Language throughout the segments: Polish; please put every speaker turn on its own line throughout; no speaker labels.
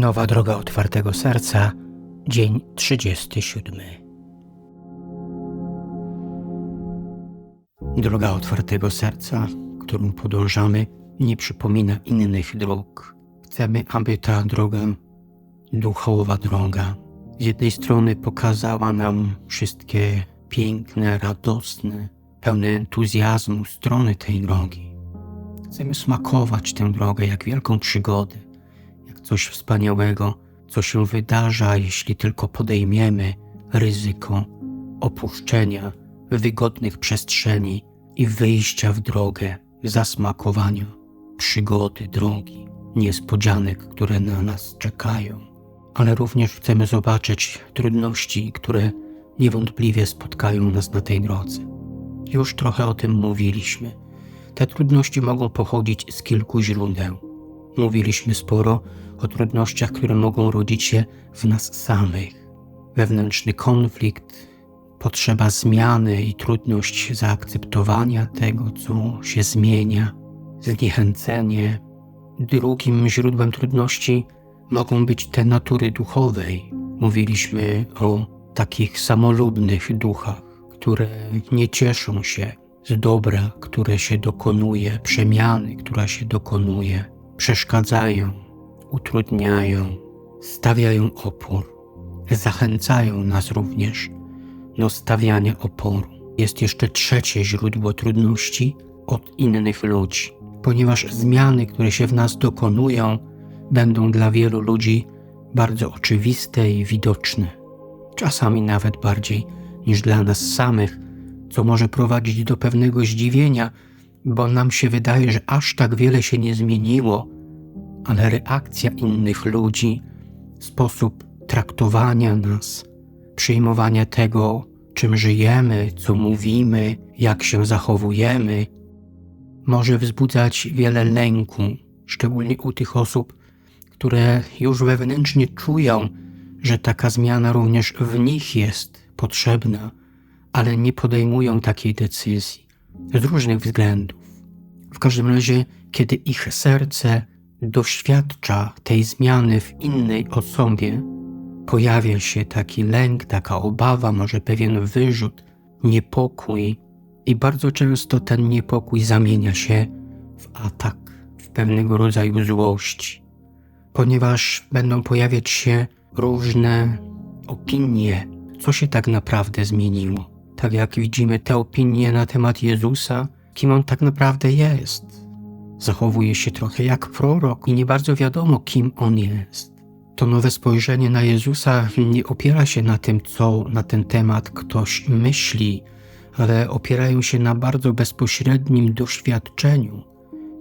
Nowa droga otwartego serca, dzień 37. Droga otwartego serca, którą podążamy, nie przypomina innych dróg. Chcemy, aby ta droga, duchowa droga, z jednej strony pokazała nam wszystkie piękne, radosne, pełne entuzjazmu strony tej drogi. Chcemy smakować tę drogę jak wielką przygodę coś wspaniałego, co się wydarza, jeśli tylko podejmiemy ryzyko opuszczenia wygodnych przestrzeni i wyjścia w drogę, zasmakowania przygody drogi, niespodzianek, które na nas czekają. Ale również chcemy zobaczyć trudności, które niewątpliwie spotkają nas na tej drodze. Już trochę o tym mówiliśmy. Te trudności mogą pochodzić z kilku źródeł. Mówiliśmy sporo o trudnościach, które mogą rodzić się w nas samych. Wewnętrzny konflikt, potrzeba zmiany i trudność zaakceptowania tego, co się zmienia, zniechęcenie. Drugim źródłem trudności mogą być te natury duchowej. Mówiliśmy o takich samolubnych duchach, które nie cieszą się z dobra, które się dokonuje, przemiany, która się dokonuje, przeszkadzają utrudniają, stawiają opór, zachęcają nas również do stawiania oporu. Jest jeszcze trzecie źródło trudności od innych ludzi, ponieważ zmiany, które się w nas dokonują, będą dla wielu ludzi bardzo oczywiste i widoczne, czasami nawet bardziej niż dla nas samych, co może prowadzić do pewnego zdziwienia, bo nam się wydaje, że aż tak wiele się nie zmieniło, ale reakcja innych ludzi, sposób traktowania nas, przyjmowania tego, czym żyjemy, co mówimy, jak się zachowujemy, może wzbudzać wiele lęku, szczególnie u tych osób, które już wewnętrznie czują, że taka zmiana również w nich jest potrzebna, ale nie podejmują takiej decyzji z różnych względów. W każdym razie, kiedy ich serce doświadcza tej zmiany w innej osobie, pojawia się taki lęk, taka obawa, może pewien wyrzut, niepokój, i bardzo często ten niepokój zamienia się w atak, w pewnego rodzaju złość, ponieważ będą pojawiać się różne opinie, co się tak naprawdę zmieniło. Tak jak widzimy te opinie na temat Jezusa, kim on tak naprawdę jest Zachowuje się trochę jak prorok i nie bardzo wiadomo, kim on jest. To nowe spojrzenie na Jezusa nie opiera się na tym, co na ten temat ktoś myśli, ale opierają się na bardzo bezpośrednim doświadczeniu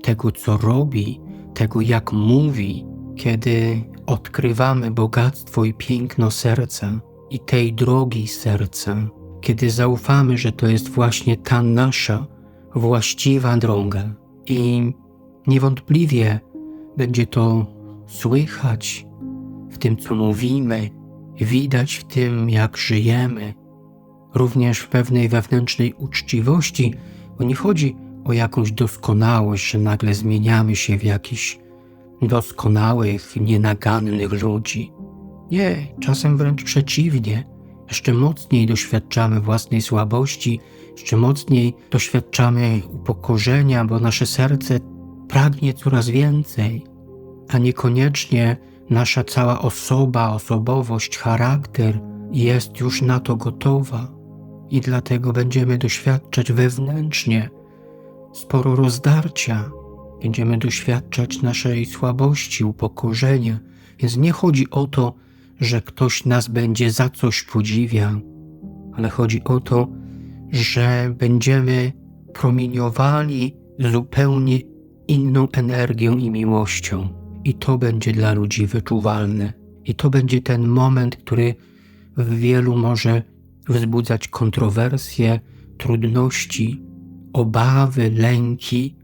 tego, co robi, tego, jak mówi, kiedy odkrywamy bogactwo i piękno serca i tej drogi serca, kiedy zaufamy, że to jest właśnie ta nasza właściwa droga i Niewątpliwie będzie to słychać w tym, co mówimy, widać w tym, jak żyjemy, również w pewnej wewnętrznej uczciwości, bo nie chodzi o jakąś doskonałość, że nagle zmieniamy się w jakichś doskonałych, nienagannych ludzi. Nie, czasem wręcz przeciwnie. Jeszcze mocniej doświadczamy własnej słabości, jeszcze mocniej doświadczamy upokorzenia, bo nasze serce pragnie coraz więcej, a niekoniecznie nasza cała osoba, osobowość, charakter jest już na to gotowa i dlatego będziemy doświadczać wewnętrznie sporo rozdarcia, będziemy doświadczać naszej słabości, upokorzenia. Więc nie chodzi o to, że ktoś nas będzie za coś podziwiał, ale chodzi o to, że będziemy promieniowali zupełnie inną energią i miłością. I to będzie dla ludzi wyczuwalne. I to będzie ten moment, który w wielu może wzbudzać kontrowersje, trudności, obawy, lęki,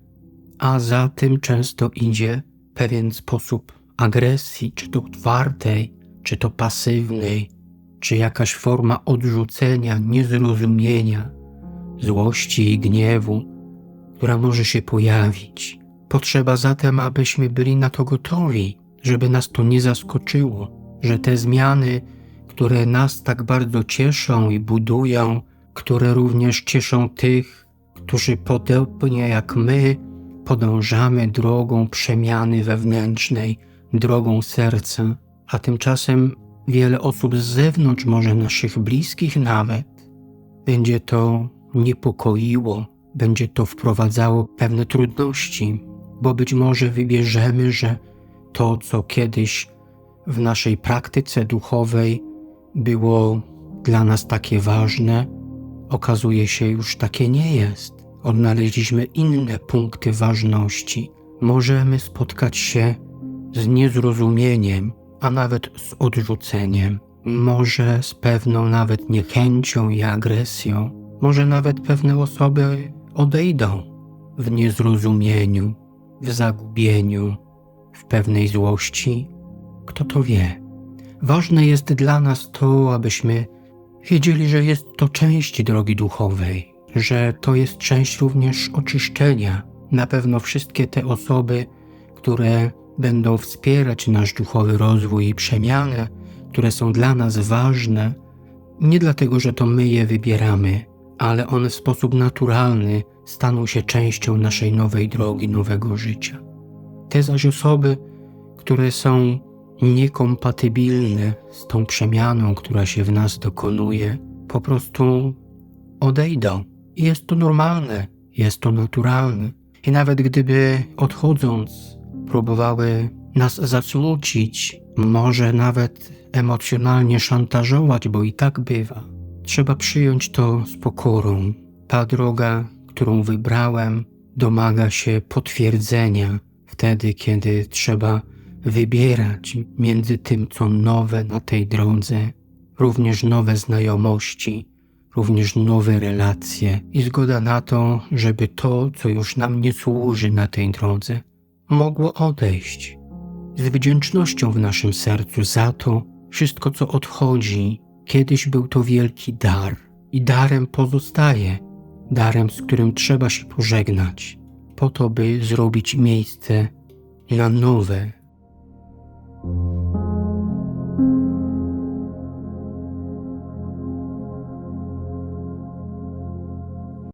a za tym często idzie pewien sposób agresji, czy to otwartej, czy to pasywnej, czy jakaś forma odrzucenia, niezrozumienia, złości i gniewu, która może się pojawić. Potrzeba zatem, abyśmy byli na to gotowi żeby nas to nie zaskoczyło, że te zmiany, które nas tak bardzo cieszą i budują, które również cieszą tych, którzy podobnie jak my podążamy drogą przemiany wewnętrznej, drogą serca, a tymczasem wiele osób z zewnątrz, może naszych bliskich nawet, będzie to niepokoiło, będzie to wprowadzało pewne trudności, bo być może wybierzemy, że to, co kiedyś w naszej praktyce duchowej było dla nas takie ważne, okazuje się już takie nie jest. Odnaleźliśmy inne punkty ważności. Możemy spotkać się z niezrozumieniem, a nawet z odrzuceniem, może z pewną nawet niechęcią i agresją, może nawet pewne osoby odejdą w niezrozumieniu, w zagubieniu, w pewnej złości. Kto to wie? Ważne jest dla nas to, abyśmy wiedzieli, że jest to część drogi duchowej, że to jest część również oczyszczenia. Na pewno wszystkie te osoby, które będą wspierać nasz duchowy rozwój i przemianę, które są dla nas ważne, nie dlatego, że to my je wybieramy, ale one w sposób naturalny staną się częścią naszej nowej drogi, nowego życia. Te zaś osoby, które są niekompatybilne z tą przemianą, która się w nas dokonuje, po prostu odejdą. Jest to normalne, jest to naturalne. I nawet gdyby odchodząc, próbowały nas zasmucić, może nawet emocjonalnie szantażować, bo i tak bywa. Trzeba przyjąć to z pokorą. Ta droga, którą wybrałem, domaga się potwierdzenia wtedy, kiedy trzeba wybierać między tym, co nowe na tej drodze, również nowe znajomości, również nowe relacje i zgoda na to, żeby to, co już nam nie służy na tej drodze, mogło odejść. Z wdzięcznością w naszym sercu za to wszystko, co odchodzi, kiedyś był to wielki dar i darem pozostaje, darem, z którym trzeba się pożegnać, po to, by zrobić miejsce na nowe,